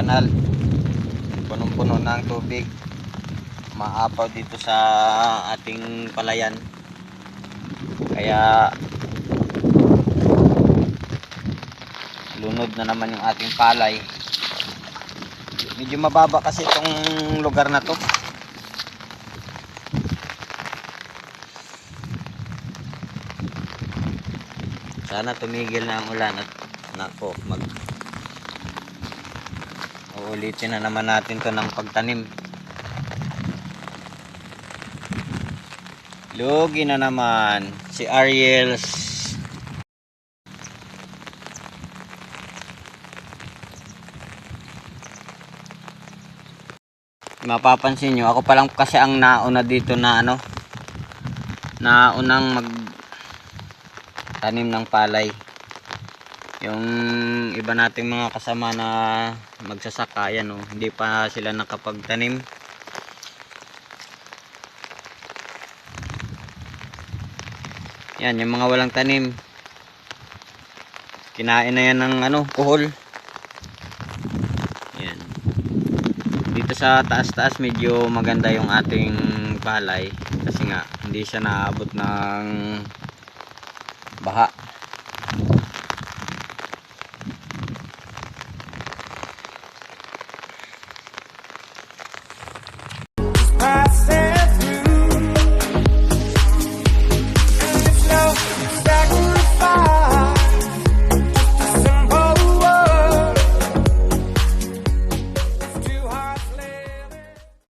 kanal. Punong-puno ng tubig. Maapaw dito sa ating palayan. Kaya lunod na naman yung ating palay. Medyo mababa kasi itong lugar na to. Sana tumigil na ang ulan at nako mag uulitin na naman natin to ng pagtanim. Lugi na naman si Ariel's mapapansin nyo ako pa lang kasi ang nauna dito na ano naunang mag tanim ng palay yung iba nating mga kasama na magsasaka yan oh, hindi pa sila nakapagtanim. Yan yung mga walang tanim. Kinain na yan ng ano kuhol. Yan. Dito sa taas taas medyo maganda yung ating palay. Kasi nga hindi siya naabot ng baha